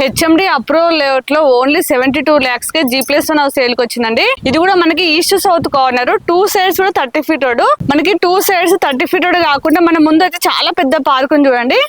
HMD approval లేఅవుట్లో only seventy two ల్యాక్స్కి G plus one సేల్కి వచ్చిందండి. ఇది కూడా మనకి east south corner two sides కూడా థర్టీ ఫీట్ రోడ్ మనకి two sides thirty feet road కాకుండా మన ముందు అయితే చాలా పెద్ద పార్క్ ఉంది చూడండి.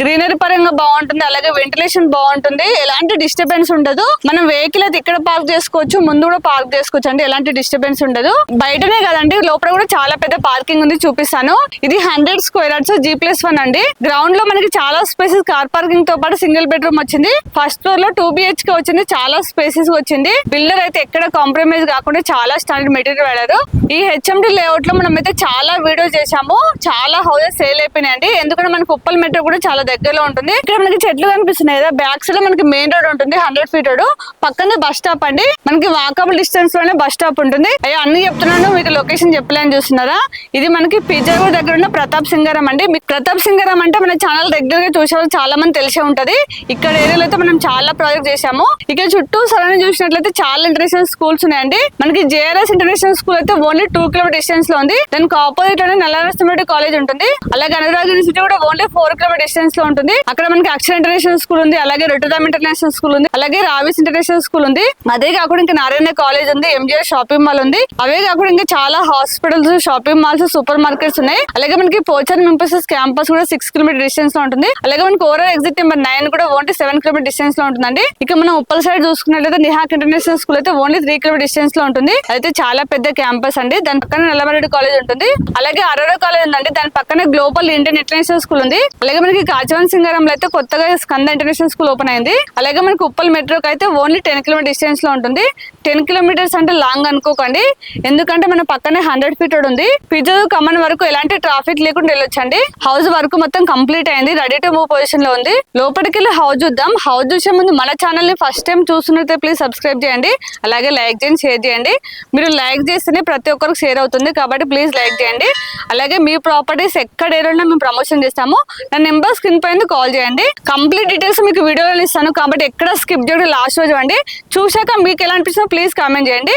గ్రీనరీ పరంగా బాగుంటుంది అలాగే వెంటిలేషన్ బాగుంటుంది. ఎలాంటి డిస్టర్బెన్స్ ఉండదు. మనం వెహికల్ అయితే ఇక్కడ పార్క్ చేసుకోవచ్చు ముందు కూడా పార్క్ చేసుకోవచ్చు. అండి ఎలాంటి డిస్టర్బెన్స్ ఉండదు. బయటనే కదండి లోపల కూడా చాలా పెద్ద పార్కింగ్ ఉంది చూపిస్తాను. ఇది hundred square yards G plus one అండి. గ్రౌండ్లో మనకి చాలా స్పేసెస్ కార్ పార్కింగ్తో పాటు సింగిల్ బెడ్రూమ్ వచ్చింది. ఫస్ట్ ఫ్లోర్లో టూ బిహెచ్కే వచ్చింది చాలా స్పేసెస్ వచ్చింది. బిల్డర్ అయితే ఎక్కడ కాంప్రమైజ్ కాకుండా చాలా స్టాండర్డ్ మెటీరియల్ వాడారు. ఈ హెచ్ఎండి లేఅవుట్లో మనం అయితే చాలా వీడియోస్ చేశాము. చాలా హౌసెస్ సేల్ అయిపోయినాయండి. ఎందుకంటే మనకి ఉప్పల్ మెట్రో కూడా చాలా దగ్గరలో ఉంటుంది. ఇక్కడ మనకి చెట్లు కనిపిస్తున్నాయి కదా. బ్యాక్ సైడ్ మనకి మెయిన్ రోడ్ ఉంటుంది. హండ్రెడ్ ఫీట్ రోడ్ పక్కనే బస్ స్టాప్ అండి. మనకి వాకబుల్ డిస్టెన్స్లోనే బస్ స్టాప్ ఉంటుంది. అయ్యో అన్ని చెప్తున్నాను. మీకు లొకేషన్ చెప్పలేని చూస్తున్నారా? ఇది మనకి పిజ్జాగూడ దగ్గర ఉన్న ప్రతాప్ సింగారం అండి. మీకు ప్రతాప్ సింగారం అంటే మన ఛానల్ రెగ్యులర్గా చూసే వాళ్ళు చాలా మంది తెలిసే ఉంటది. ఇక్కడ ఏరియాలో అయితే మనం చాలా ప్రాజెక్ట్ చేశాము. ఇక్కడ చుట్టూ సరైన చూసినట్లయితే చాలా ఇంటర్నేషనల్ స్కూల్స్ ఉన్నాయండి. మనకి జేఆర్ఎస్ ఇంటర్నేషనల్ స్కూల్ అయితే ఓన్లీ టూ కిలోమీటర్ డిస్టెన్స్లో ఉంది. దానికి ఆపోజిట్లోనే నల్లనరసింహ కాలేజ్ ఉంటుంది. అలాగే అనురాగ్ యూనివర్సిటీ కూడా ఓన్లీ ఫోర్ కిలోమీటర్ డిస్టెన్స్ లో ఉంటుంది. అక్కడ మనకి అక్షర ఇంటర్నేషనల్ స్కూల్ ఉంది అలాగే రొట్టదాం ఇంటర్నేషనల్ స్కూల్ ఉంది అలాగే రావిస్ ఇంటర్నేషనల్ స్కూల్ ఉంది. అదే కాకుండా ఇంకా నారాయణ కాలేజ్ ఉంది ఎంజిఆర్ షాపింగ్ మాల్ ఉంది. అవే కాకుండా ఇంకా చాలా hospitals shopping malls super markets ఉన్నాయి. అలాగే మనకి పోచర్ మెంపసెస్ క్యాంపస్ కూడా సిక్స్ కిలోమీటర్ డిస్టెన్స్లో ఉంటుంది. అలాగే మనకి ఓవరాల్ ఎగ్జిట్ నెంబర్ నైన్ కూడా ఓన్లీ సెవెన్ కిలోమీటర్ డిస్టెన్స్లో ఉంటుందండి. ఇక మనం ఉప్పల్ సైడ్ చూసుకున్నట్లయితే నిహాక్ ఇంటర్నేషనల్ స్కూల్ అయితే ఓన్లీ త్రీ కిలోమీటర్ డిస్టెన్స్లో ఉంటుంది. అయితే చాలా పెద్ద క్యాంపస్ అండి. దాని పక్కన నల్లమరెడ్డి కాలేజ్ ఉంటుంది. అలాగే అరోరా కాలేజ్ ఉందండి. దాని పక్కన గ్లోబల్ ఇండియన్ ఇంటర్నేషనల్ స్కూల్ ఉంది. అలాగే మనకి రాజవన్ సింగారంలో అయితే కొత్తగా స్కంద ఇంటర్నేషనల్ స్కూల్ ఓపెన్ అయింది. అలాగే మనకి ఉప్పల్ మెట్రోకి అయితే ఓన్లీ టెన్ కిలోమీటర్ డిస్టెన్స్లో ఉంటుంది. టెన్ కిలోమీటర్స్ అంటే లాంగ్ అనుకోకండి. ఎందుకంటే మన పక్కనే హండ్రెడ్ ఫీట్ ఉంది. పిజ్జా కమన్ వరకు ఎలాంటి ట్రాఫిక్ లేకుండా వెళ్ళొచ్చండి. హౌస్ వర్క్ మొత్తం కంప్లీట్ అయింది. రెడీ టు మూవ్ పొజిషన్లో ఉంది. లోపలికి వెళ్ళి హౌస్ చూద్దాం. హౌస్ చూసే ముందు మన ఛానల్ని ఫస్ట్ టైం చూస్తున్నట్లయితే ప్లీజ్ సబ్స్క్రైబ్ చేయండి. అలాగే లైక్ చేయండి షేర్ చేయండి. మీరు లైక్ చేస్తేనే ప్రతి ఒక్కరికి షేర్ అవుతుంది. కాబట్టి ప్లీజ్ లైక్ చేయండి. అలాగే మీ ప్రాపర్టీస్ ఎక్కడ ఏరున్నా మేము ప్రమోషన్ చేస్తాము. నా నెంబర్స్ స్క్రీన్ పైన కాల్ చేయండి. కంప్లీట్ డీటెయిల్స్ మీకు వీడియోలో ఇస్తాను. కాబట్టి ఎక్కడ స్కిప్ చేయడం లాస్ట్ రోజు అండి చూశాక మీకు ఎలా అనిపిస్తుందో ప్లీజ్ కామెంట్ చేయండి.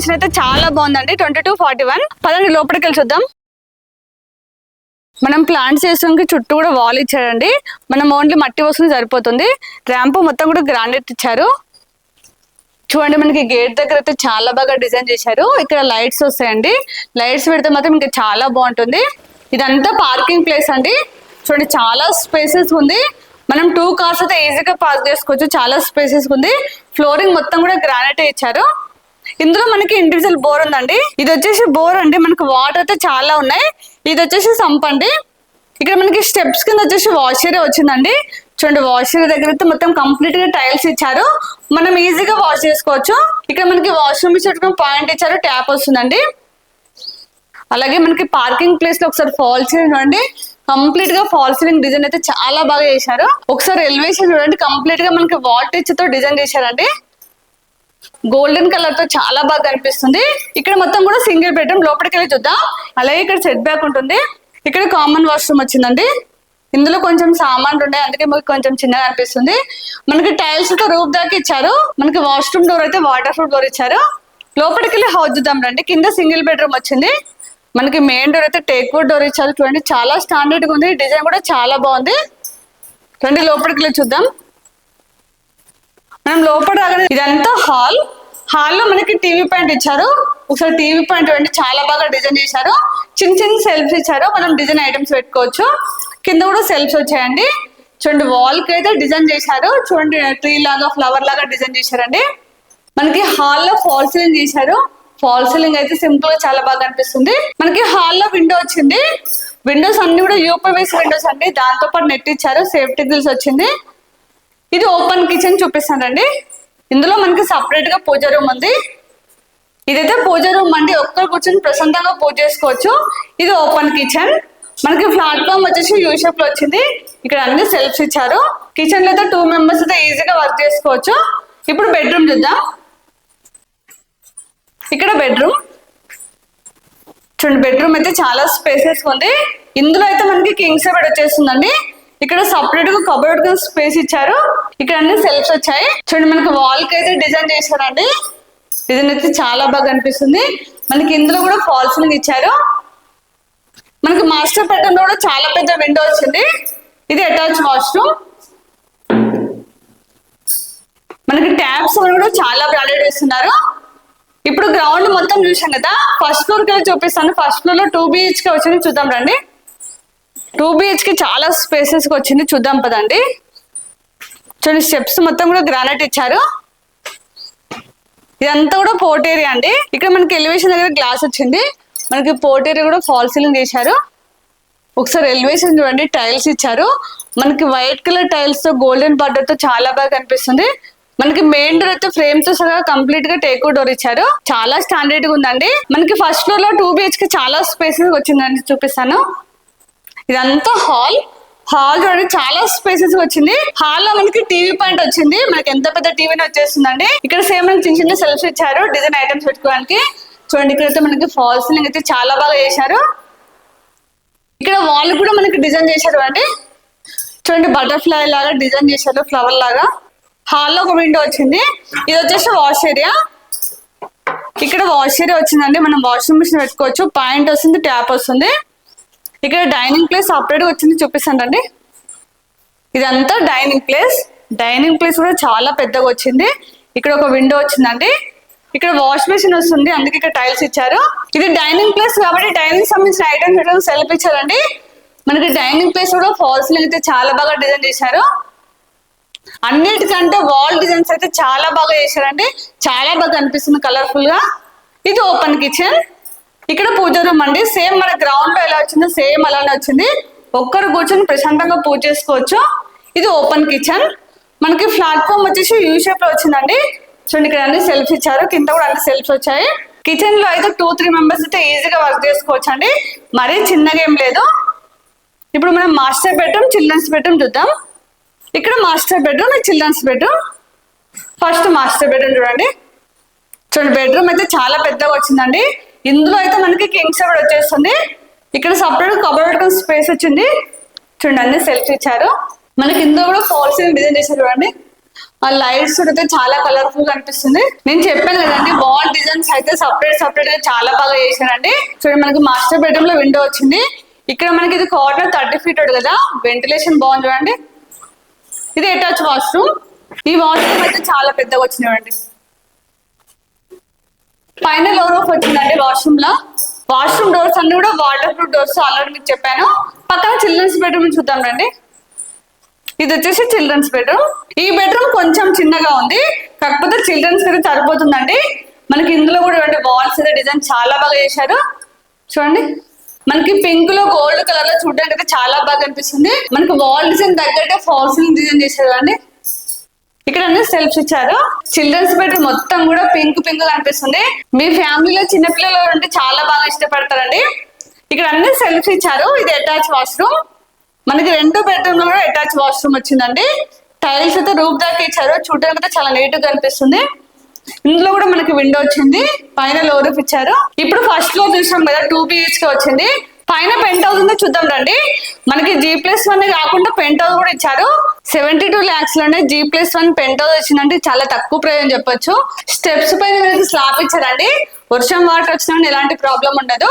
కాంబినేషన్ అయితే చాలా బాగుందండి. Twenty two forty one. పదండి లోపలికి వెళ్ళి చూద్దాం. మనం ప్లాంట్స్ చేసానికి చుట్టూ కూడా వాల్ ఇచ్చారండి. మనం ఓన్లీ మట్టి వస్తుంది సరిపోతుంది. ర్యాంప్ మొత్తం కూడా గ్రానైట్ ఇచ్చారు. చూడండి మనకి గేట్ దగ్గర అయితే చాలా బాగా డిజైన్ చేశారు. ఇక్కడ లైట్స్ వస్తాయండి. లైట్స్ పెడితే మాత్రం ఇంకా చాలా బాగుంటుంది. ఇదంతా పార్కింగ్ ప్లేస్ అండి. చూడండి చాలా స్పేసెస్ ఉంది. మనం టూ కార్స్ అయితే ఈజీగా పార్క్ చేసుకోవచ్చు. చాలా స్పేసెస్ ఉంది. ఫ్లోరింగ్ మొత్తం కూడా గ్రానైట్ ఇచ్చారు. ఇందులో మనకి ఇండివిజువల్ బోర్ ఉందండి. ఇది వచ్చేసి బోర్ అండి. మనకి వాటర్ అయితే చాలా ఉన్నాయి. ఇది వచ్చేసి సంప్ అండి. ఇక్కడ మనకి స్టెప్స్ కింద వచ్చేసి వాష్ ఏరియా వచ్చిందండి. చూడండి వాష్ ఏరియా దగ్గర అయితే మొత్తం కంప్లీట్గా టైల్స్ ఇచ్చారు. మనం ఈజీగా వాష్ చేసుకోవచ్చు. ఇక్కడ మనకి వాష్రూమ్ ఇచ్చేట్టుకుని పాయింట్ ఇచ్చారు. ట్యాప్ వస్తుందండి. అలాగే మనకి పార్కింగ్ ప్లేస్లో ఒకసారి ఫాల్ సీలింగ్ చూడండి. కంప్లీట్గా ఫాల్ సీలింగ్ డిజైన్ అయితే చాలా బాగా చేశారు. ఒకసారి ఎలివేషన్ చూడండి. కంప్లీట్గా మనకి వాల్తో డిజైన్ చేశారండి. గోల్డెన్ కలర్తో చాలా బాగా కనిపిస్తుంది. ఇక్కడ మొత్తం కూడా సింగిల్ బెడ్రూమ్ లోపలికి వెళ్ళి చూద్దాం. అలాగే ఇక్కడ సెట్ బ్యాక్ ఉంటుంది. ఇక్కడ కామన్ వాష్రూమ్ వచ్చిందండి. ఇందులో కొంచెం సామాన్లు ఉన్నాయి. అందుకే మనకి కొంచెం చిన్నగా అనిపిస్తుంది. మనకి టైల్స్తో రూప్ దాకా ఇచ్చారు. మనకి వాష్రూమ్ డోర్ అయితే వాటర్ ప్రూఫ్ డోర్ ఇచ్చారు. లోపలికి వెళ్ళి హౌస్ చూద్దాం రండి. కింద సింగిల్ బెడ్రూమ్ వచ్చింది. మనకి మెయిన్ డోర్ అయితే టేక్ వుడ్ డోర్ ఇచ్చారు. చూడండి చాలా స్టాండర్డ్గా ఉంది. డిజైన్ కూడా చాలా బాగుంది. రండి లోపలికి వెళ్ళి చూద్దాం. మనం లోపల రాగానే ఇదంతా హాల్. హాల్లో మనకి టీవీ పాయింట్ ఇచ్చారు. ఒకసారి టీవీ పాయింట్ అంటే చాలా బాగా డిజైన్ చేశారు. చిన్న చిన్న సెల్ఫ్స్ ఇచ్చారు. మనం డిజైన్ ఐటమ్స్ పెట్టుకోవచ్చు. కింద కూడా సెల్ఫ్స్ వచ్చాయండి. చూడండి వాల్కి అయితే డిజైన్ చేశారు. చూడండి ట్రీ లాగా ఫ్లవర్ లాగా డిజైన్ చేశారండి. మనకి హాల్లో ఫాల్ సీలింగ్ చేశారు. ఫాల్ సీలింగ్ అయితే సింపుల్గా చాలా బాగా అనిపిస్తుంది. మనకి హాల్లో విండో వచ్చింది. విండోస్ అన్ని కూడా యూపీవీస్ విండోస్ అండి. దాంతో పాటు నెట్ ఇచ్చారు. సేఫ్టీ గ్రిల్స్ వచ్చింది. ఇది ఓపెన్ కిచెన్ చూపిస్తానండి. ఇందులో మనకి సపరేట్గా పూజ రూమ్ ఉంది. ఇదైతే పూజ రూమ్ అండి. ఒక్కరు కూర్చొని ప్రశాంతంగా పూజ చేసుకోవచ్చు. ఇది ఓపెన్ కిచెన్. మనకి ప్లాట్ఫామ్ వచ్చేసి యూ షేప్లో వచ్చింది. ఇక్కడ అన్ని సెల్ఫ్స్ ఇచ్చారు. కిచెన్లో అయితే టూ మెంబర్స్ అయితే ఈజీగా వర్క్ చేసుకోవచ్చు. ఇప్పుడు బెడ్రూమ్ చూద్దాం. ఇక్కడ బెడ్రూమ్. చూడండి బెడ్రూమ్ అయితే చాలా స్పేసెస్ ఉంది. ఇందులో అయితే మనకి కింగ్స్ బెడ్ వచ్చేస్తుందండి. ఇక్కడ సపరేట్గా కబోర్డ్గా స్పేస్ ఇచ్చారు. ఇక్కడ అన్ని సెల్ఫ్స్ వచ్చాయి. చూడండి మనకి వాల్కి అయితే డిజైన్ చేశారండి. డిజైన్ అయితే చాలా బాగా అనిపిస్తుంది. మనకి ఇందులో కూడా ఫాల్స్ ఇచ్చారు. మనకి మాస్టర్ బెడ్రూమ్లో కూడా చాలా పెద్ద విండో వచ్చింది. ఇది అటాచ్ వాష్రూమ్ మనకి ట్యాప్స్ కూడా చాలా బ్రాండెడ్ చేస్తున్నారు. ఇప్పుడు గ్రౌండ్ మొత్తం చూసాం కదా. ఫస్ట్ ఫ్లోర్కి చూపిస్తాను. ఫస్ట్ ఫ్లోర్లో టూ బిహెచ్కే వచ్చింది. చూద్దాం రండి. టూ బిహెచ్కి చాలా స్పేసెస్ వచ్చింది. చూద్దాం పదండి. చూడండి స్టెప్స్ మొత్తం కూడా గ్రానైట్ ఇచ్చారు. ఇదంతా కూడా పోర్ట్ ఏరియా అండి. ఇక్కడ మనకి ఎలివేషన్ దగ్గర గ్లాస్ వచ్చింది. మనకి పోర్ట్ ఏరియా కూడా ఫాల్ సీలింగ్ చేశారు. ఒకసారి ఎలివేషన్ చూడండి టైల్స్ ఇచ్చారు. మనకి వైట్ కలర్ టైల్స్తో గోల్డెన్ బార్డర్తో చాలా బాగా కనిపిస్తుంది. మనకి మెయిన్ డోర్ అయితే ఫ్రేమ్తో సహా కంప్లీట్గా టేక్ డోర్ ఇచ్చారు. చాలా స్టాండర్డ్గా ఉందండి. మనకి ఫస్ట్ ఫ్లోర్లో టూ బిహెచ్కి చాలా స్పేసెస్ వచ్చిందండి చూపిస్తాను. ఇదంతా హాల్. హాల్ చూడండి చాలా స్పేసెస్ వచ్చింది. హాల్లో మనకి టీవీ పాయింట్ వచ్చింది. మనకి ఎంత పెద్ద టీవీని వచ్చేస్తుందండి. ఇక్కడ సేమ్ మనకి చిన్న చిన్న సెల్ఫ్స్ ఇచ్చారు డిజైన్ ఐటమ్స్ పెట్టుకోవడానికి. చూడండి ఇక్కడైతే మనకి ఫాల్ సీలింగ్ అయితే చాలా బాగా చేశారు. ఇక్కడ వాల్ కూడా మనకి డిజైన్ చేశారు అండి. చూడండి బటర్ఫ్లై లాగా డిజైన్ చేశారు ఫ్లవర్ లాగా. హాల్లో ఒక విండో వచ్చింది. ఇది వచ్చేసి వాష్ ఏరియా. ఇక్కడ వాష్ ఏరియా వచ్చిందండి. మనం వాషింగ్ మిషన్ పెట్టుకోవచ్చు. పాయింట్ వస్తుంది ట్యాప్ వస్తుంది. ఇక్కడ డైనింగ్ ప్లేస్ సపరేట్ వచ్చింది చూపిస్తాను అండి ఇదంతా డైనింగ్ ప్లేస్. డైనింగ్ ప్లేస్ కూడా చాలా పెద్దగా వచ్చింది. ఇక్కడ ఒక విండో వచ్చిందండి. ఇక్కడ వాష్ మెషిన్ వస్తుంది అందుకే ఇక్కడ టైల్స్ ఇచ్చారు. ఇది డైనింగ్ ప్లేస్ కాబట్టి డైనింగ్ సంబంధించిన ఐటమ్స్ సెల్ఫ్ ఇచ్చారండి. మనకి డైనింగ్ ప్లేస్ కూడా ఫాల్స్ అయితే చాలా బాగా డిజైన్ చేశారు. అన్నిటికంటే వాల్ డిజైన్స్ అయితే చాలా బాగా చేశారండి. చాలా బాగా అనిపిస్తుంది కలర్ఫుల్గా ఇది ఓపెన్ కిచెన్. ఇక్కడ పూజ రూమ్ అండి సేమ్ మన గ్రౌండ్లో ఎలా వచ్చిందో సేమ్ అలానే వచ్చింది. ఒక్కరు కూర్చొని ప్రశాంతంగా పూజ చేసుకోవచ్చు. ఇది ఓపెన్ కిచెన్ మనకి ప్లాట్ఫామ్ వచ్చేసి యూ షేప్లో వచ్చిందండి. చూడండి ఇక్కడ అన్ని సెల్ఫ్ ఇచ్చారు. కింద కూడా అన్ని సెల్ఫ్ వచ్చాయి. కిచెన్లో అయితే టూ త్రీ మెంబర్స్ అయితే ఈజీగా వర్క్ చేసుకోవచ్చు అండి మరీ చిన్నగా ఏం లేదు. ఇప్పుడు మనం మాస్టర్ బెడ్రూమ్ చిల్డ్రన్స్ బెడ్రూమ్ చూద్దాం. ఇక్కడ master bedroom children's bedroom first master bedroom చూడండి. చూడండి బెడ్రూమ్ అయితే చాలా పెద్దగా వచ్చిందండి. ఇందులో అయితే మనకి కింగ్ సైడ్ వచ్చేస్తుంది. ఇక్కడ సపరేట్ కబోర్డ్ స్పేస్ వచ్చింది. చూడండి అన్ని సెల్ఫ్ ఇచ్చారు మనకి ఇందులో కూడా ఫాల్స్ డిజైన్ చేశారు చూడండి. ఆ లైట్స్ అయితే చాలా కలర్ఫుల్గా అనిపిస్తుంది. నేను చెప్పాను కదండి వాల్ డిజైన్స్ అయితే సపరేట్ సపరేట్గా చాలా బాగా చేశారండి. చూడండి మనకి మాస్టర్ బెడ్రూమ్లో విండో వచ్చింది. ఇక్కడ మనకి ఇది కార్నర్ థర్టీ ఫీట్ కదా. వెంటిలేషన్ బాగుంది చూడండి. ఇది అటాచ్ వాష్రూమ్ ఈ వాష్రూమ్ అయితే చాలా పెద్దగా వచ్చినాయండి పైన లోర్ ఆఫ్ వచ్చిందండి వాష్రూమ్లో వాష్రూమ్ డోర్స్ అన్ని కూడా వాటర్ ప్రూఫ్ డోర్స్ ఆల్రెడీ మీకు చెప్పాను. పక్కన చిల్డ్రన్స్ బెడ్రూమ్ చూద్దాం రండి. ఇది వచ్చేసి చిల్డ్రన్స్ బెడ్రూమ్. ఈ బెడ్రూమ్ కొంచెం చిన్నగా ఉంది. కాకపోతే చిల్డ్రన్స్ అయితే సరిపోతుందండి. మనకి ఇందులో కూడా వాల్స్ అయితే డిజైన్ చాలా బాగా చేశారు. చూడండి. మనకి పింక్లో గోల్డ్ కలర్లో చూడడానికి అయితే చాలా బాగా అనిపిస్తుంది. మనకి వాల్ డిజైన్ తగ్గట్టే ఫాల్సింగ్ డిజైన్ చేశారు అండి ఇక్కడ సెల్ఫ్స్ ఇచ్చారు. చిల్డ్రన్స్ బెడ్ మొత్తం కూడా పింక్ పింక్ కనిపిస్తుంది మీ ఫ్యామిలీలో చిన్నపిల్లలు అంటే ఉంటే చాలా బాగా ఇష్టపడతారండి. ఇక్కడ అన్ని సెల్ఫ్స్ ఇచ్చారు. ఇది అటాచ్ వాష్రూమ్ మనకి రెండు బెడ్రూమ్లో కూడా అటాచ్ వాష్రూమ్ వచ్చిందండి. టైల్స్ అయితే రూప్ దాకా ఇచ్చారు. చూడడానికి అయితే చాలా నీట్గా కనిపిస్తుంది ఇందులో కూడా మనకి విండో వచ్చింది. పైన లో రూఫ్ ఇచ్చారు. ఇప్పుడు ఫస్ట్ ఫ్లోర్ చూసాం కదా టూ బిహెచ్కే వచ్చింది. పైన పెంట్ హౌస్ ఉందో చూద్దాం రండి. మనకి జీ ప్లస్ వన్ కాకుండా పెంట్ హౌస్ కూడా ఇచ్చారు. సెవెంటీ టూ ల్యాక్స్లోనే G plus one pent house వచ్చిందంటే చాలా తక్కువ ప్రయోజనం చెప్పొచ్చు. స్టెప్స్ పైన మనకి స్లాబ్ ఇచ్చారండి. వర్షం వాటర్ వచ్చినా ఎలాంటి ప్రాబ్లం ఉండదు.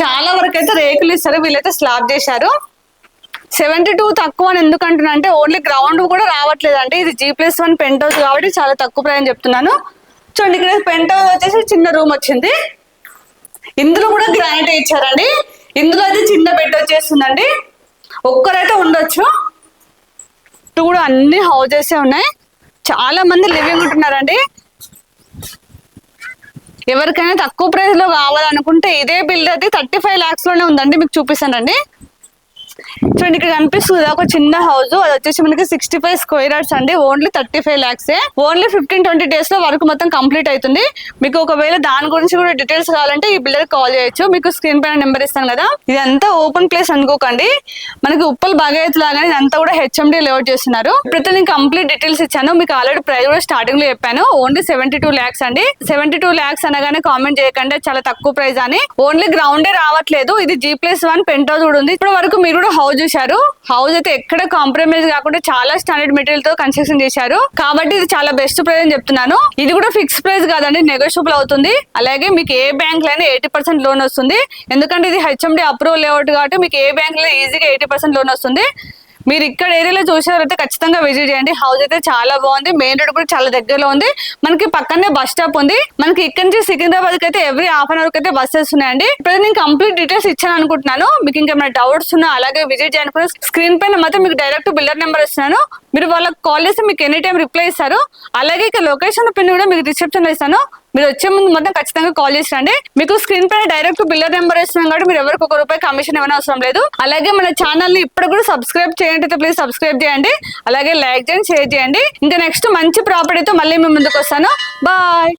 చాలా వరకు అయితే రేకులు ఇస్తారు వీళ్ళైతే స్లాబ్ చేశారు. సెవెంటీ టూ తక్కువ అని ఎందుకు అంటే ఓన్లీ గ్రౌండ్ కూడా రావట్లేదు అంటే ఇది G plus one pent house కాబట్టి చాలా తక్కువ ప్రయోజనం చెప్తున్నాను. చూడండి ఇక్కడ పెంట్ హౌస్ వచ్చేసి చిన్న రూమ్ వచ్చింది. ఇందులో కూడా గ్రానైట్ ఇచ్చారండి. ఇందులో అయితే చిన్న బెడ్ వచ్చేస్తుందండి. ఒక్కరైతే ఉండొచ్చు. చుట్టూ కూడా అన్ని హౌజెస్ ఉన్నాయి. చాలా మంది లివింగ్ ఉంటున్నారండి. ఎవరికైనా తక్కువ ప్రైస్లో కావాలనుకుంటే ఇదే బిల్డ్ అది థర్టీ ఫైవ్ లాక్స్లోనే ఉందండి. మీకు చూపిస్తానండి. చూడండి ఇక్కడ కనిపిస్తుంది ఒక చిన్న హౌస్ అది వచ్చేసి మనకి సిక్స్టీ ఫైవ్ స్క్వేర్ యార్డ్స్ అండి. Only thirty five lakhs only fifteen twenty డేస్లో వర్క్ మొత్తం కంప్లీట్ అవుతుంది. మీకు ఒకవేళ దాని గురించి కూడా డీటెయిల్స్ కావాలంటే ఈ బిల్డర్ కాల్ చేయొచ్చు. మీకు స్క్రీన్ పైన నెంబర్ ఇస్తాను కదా. ఇదంతా ఓపెన్ ప్లేస్ అనుకోకండి. మనకి ఉప్పల్ బాగాయత్ లాగానే ఇదంతా కూడా హెచ్ఎండి లేఅవుట్ చేస్తున్నారు. ఇప్పుడైతే నేను కంప్లీట్ డీటెయిల్స్ ఇచ్చాను. మీకు ఆల్రెడీ ప్రైస్ కూడా స్టార్టింగ్లో చెప్పాను. ఓన్లీ సెవెంటీ టూ ల్యాక్స్ అండి. సెవెంటీ టూ ల్యాక్స్ అనగానే కామెంట్ చేయకండి. చాలా తక్కువ ప్రైస్ అని. ఓన్లీ గ్రౌండే రావట్లేదు. ఇది G plus one pent house కూడా ఉంది. ఇప్పటి వరకు మీరు కూడా హౌస్ చూశారు? హౌస్ అయితే ఎక్కడ కాంప్రమైజ్ కాకుండా చాలా స్టాండర్డ్ మెటీరియల్తో కన్స్ట్రక్షన్ చేశారు. కాబట్టి ఇది చాలా బెస్ట్ ప్రైస్ అని చెప్తున్నాను. ఇది కూడా ఫిక్స్ ప్రైస్ కాదండి నెగోషియబుల్ అవుతుంది. అలాగే మీకు ఏ బ్యాంక్ లైనా ఎయిటీ పర్సెంట్ లోన్ వస్తుంది. ఎందుకంటే ఇది హెచ్ఎండి అప్రూవల్ లేఅవుట్ కాబట్టి మీకు ఏ బ్యాంక్లో ఈజీగా ఎయిటీ పర్సెంట్ లోన్ వస్తుంది. మీరు ఇక్కడ ఏరియాలో చూసినారైతే ఖచ్చితంగా విజిట్ చేయండి. హౌస్ అయితే చాలా బాగుంది. మెయిన్ రోడ్ కూడా చాలా దగ్గరలో ఉంది. మనకి పక్కనే బస్ స్టాప్ ఉంది. మనకి ఇక్కడ నుంచి సికింద్రాబాద్కి అయితే ఎవ్రీ హాఫ్ అన్ అవర్కి అయితే బస్సెస్ ఉన్నాయండి. ఇప్పుడు నేను కంప్లీట్ డీటెయిల్స్ ఇచ్చాను అనుకుంటున్నాను. మీకు ఇంకేమైనా డౌట్స్ ఉన్నా అలాగే విజిట్ చేయాలనుకున్న స్క్రీన్ పైన మాత్రం మీకు డైరెక్ట్ బిల్డర్ నెంబర్ ఇస్తున్నాను. మీరు వాళ్ళకి కాల్ చేస్తే మీకు ఎనీ టైం రిప్లై ఇస్తారు. అలాగే ఇక లొకేషన్ పిన్ కూడా మీకు రిసెప్షన్ ఇస్తాను. మీరు వచ్చే ముందు మొత్తం ఖచ్చితంగా కాల్ చేసి రండి. మీకు స్క్రీన్ పైన డైరెక్ట్ బిల్లర్ నెంబర్ ఇస్తున్నాం కాబట్టి మీరు ఎవరికి ఒక రూపాయి కమిషన్ ఏమైనా అవసరం లేదు. అలాగే మన ఛానల్ని ఇప్పుడు కూడా సబ్స్క్రైబ్ చేయండి అయితే ప్లీజ్ సబ్స్క్రైబ్ చేయండి. అలాగే లైక్ చేయండి షేర్ చేయండి. ఇంకా నెక్స్ట్ మంచి ప్రాపర్టీతో మళ్ళీ మేము ముందుకు వస్తాను. బాయ్.